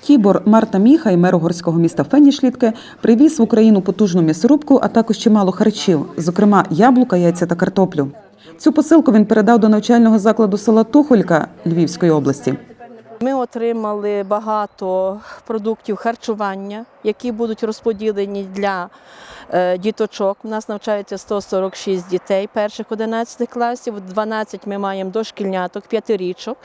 Тібор Марта Міхай, мер угорського міста Фенішлітке, привіз в Україну потужну м'ясорубку, а також чимало харчів, зокрема яблука, яйця та картоплю. Цю посилку він передав до навчального закладу села Тухолька Львівської області. Ми отримали багато продуктів харчування, які будуть розподілені для е, діточок. У нас навчається 146 дітей перших 11 класів. 12 ми маємо дошкільняток, п'ятирічок,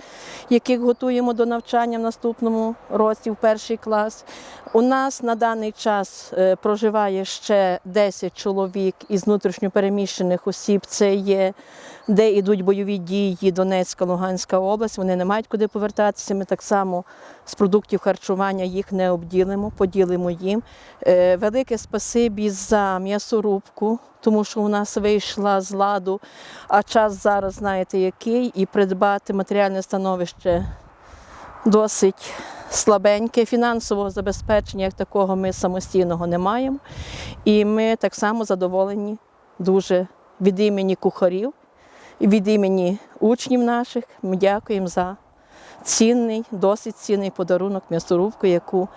яких готуємо до навчання в наступному році в перший клас. У нас на даний час е, проживає ще 10 чоловік із внутрішньопереміщених осіб. Це є де йдуть бойові дії Донецька, Луганська область. Вони не мають куди повертатися. Ми так само з продуктів харчування їх не обділимо, поділимо їм. Е, Велике спасибі за м'ясорубку, тому що у нас вийшла з ладу, а час зараз знаєте який, і придбати матеріальне становище досить слабеньке. Фінансового забезпечення як такого ми самостійного не маємо. І ми так само задоволені дуже від імені кухарів від імені учнів наших. Ми дякуємо за цінний, досить цінний подарунок м'ясорубку, яку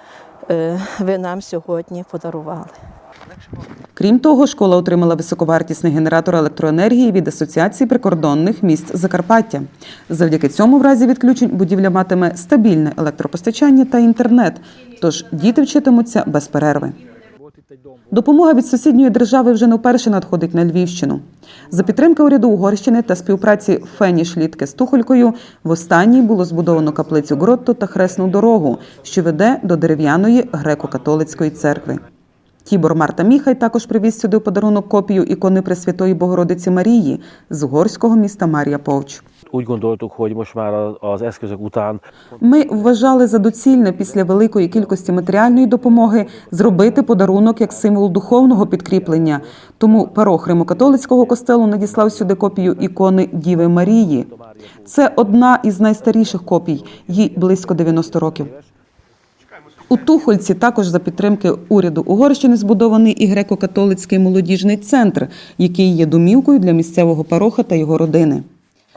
е, ви нам сьогодні подарували. Крім того, школа отримала високовартісний генератор електроенергії від Асоціації прикордонних міст Закарпаття. Завдяки цьому, в разі відключень, будівля матиме стабільне електропостачання та інтернет, тож діти вчитимуться без перерви. Допомога від сусідньої держави вже не вперше надходить на Львівщину. За підтримки уряду Угорщини та співпраці Феніш Літке з Тухолькою в останній було збудовано каплицю Гротто та хресну дорогу, що веде до дерев'яної греко-католицької церкви. Тібор Марта Міхай також привіз сюди у подарунок копію ікони Пресвятої Богородиці Марії з угорського міста Марія Повч. Úgy Ми вважали за доцільне після великої кількості матеріальної допомоги зробити подарунок як символ духовного підкріплення. Тому парох Римокатолицького костелу надіслав сюди копію ікони Діви Марії. Це одна із найстаріших копій, їй близько 90 років. У Тухольці також за підтримки уряду Угорщини збудований і греко-католицький молодіжний центр, який є домівкою для місцевого пароха та його родини.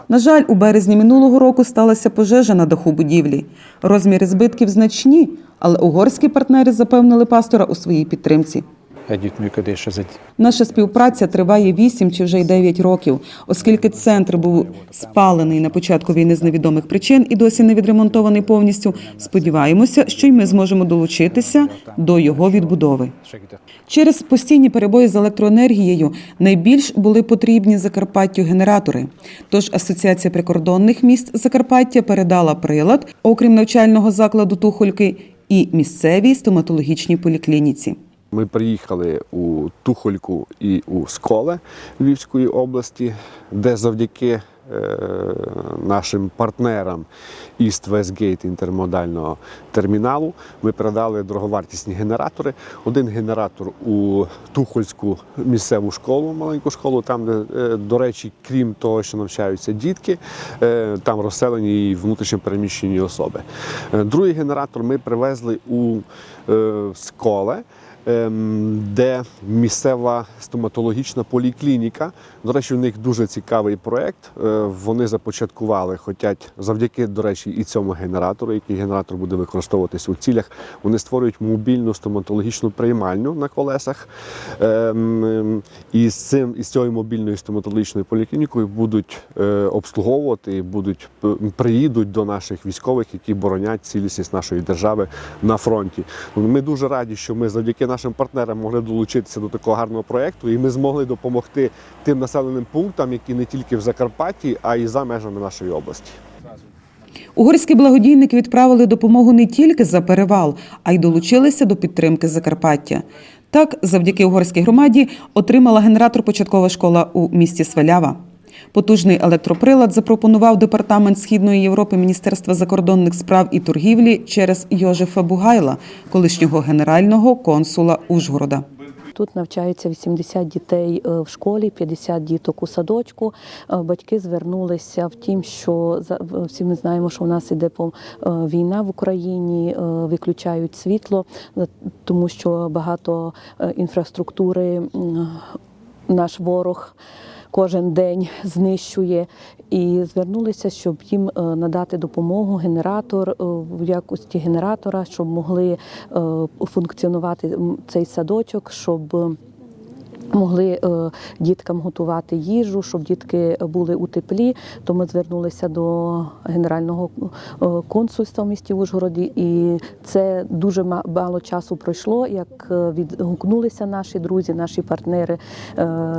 На жаль, у березні минулого року сталася пожежа на даху будівлі. Розміри збитків значні, але угорські партнери запевнили пастора у своїй підтримці. Egy Наша співпраця триває 8 чи вже й 9 років, оскільки центр був спалений на початку війни з невідомих причин і досі не відремонтований повністю. Сподіваємося, що й ми зможемо долучитися до його відбудови. Через постійні перебої з електроенергією найбільш були потрібні Закарпаттю генератори. Тож Асоціація прикордонних міст Закарпаття передала прилад, окрім навчального закладу Тухольки, і місцевій стоматологічній поліклініці. Ми приїхали у Тухольку і у Сколе Львівської області, де завдяки е, нашим партнерам East Westgate інтермодального терміналу ми передали дороговартісні генератори. Один генератор у Тухольську місцеву школу, маленьку школу, там, де, е, до речі, крім того, що навчаються дітки, е, там розселені і внутрішньо переміщені особи. Другий генератор ми привезли у Сколе де місцева стоматологічна поліклініка. До речі, у них дуже цікавий проєкт. Е, Вони започаткували, хочуть завдяки, до речі, і цьому генератору, який генератор буде використовуватись у цілях. Вони створюють мобільну стоматологічну приймальню на колесах. Ем, ем, І з цим із цією мобільною стоматологічною поліклінікою будуть е, обслуговувати і будуть приїдуть до наших військових, які боронять цілісність нашої держави на фронті. Ми дуже раді, що ми завдяки нашим партнерам могли долучитися до такого гарного проєкту, і ми змогли допомогти тим населеним пунктам, які не тільки в Закарпатті, а й за межами нашої області. Угорські благодійники відправили допомогу не тільки за перевал, а й долучилися до підтримки Закарпаття. Так, завдяки угорській громаді отримала генератор початкова школа у місті Свалява. Потужний електроприлад запропонував департамент Східної Європи Міністерства закордонних справ і торгівлі через Йожефа Бугайла, колишнього генерального консула Ужгорода. Тут навчаються 80 дітей е, в школі, 50 діток у садочку. Е, Батьки звернулися в тім, що всі ми знаємо, що у нас іде е, війна в Україні, виключають світло, тому що багато інфраструктури наш ворог. Кожен день знищує, і звернулися, щоб їм е, надати допомогу генератор е, в якості генератора, щоб могли е, функціонувати цей садочок, щоб. Могли е, діткам готувати їжу, щоб дітки були у теплі. То ми звернулися до генерального е, консульства в місті Ужгороді, і це дуже ма- мало часу пройшло, як е, відгукнулися наші друзі, наші партнери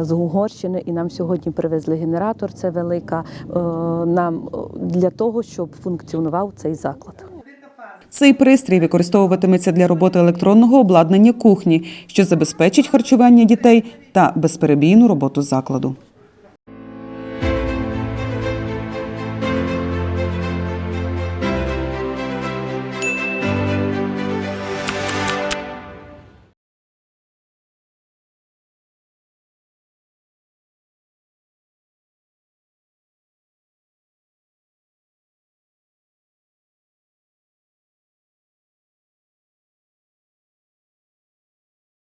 з Угорщини, і нам сьогодні привезли генератор. Це велика нам для того, щоб функціонував цей заклад. Цей пристрій використовуватиметься для роботи електронного обладнання кухні, що забезпечить харчування дітей та безперебійну роботу закладу.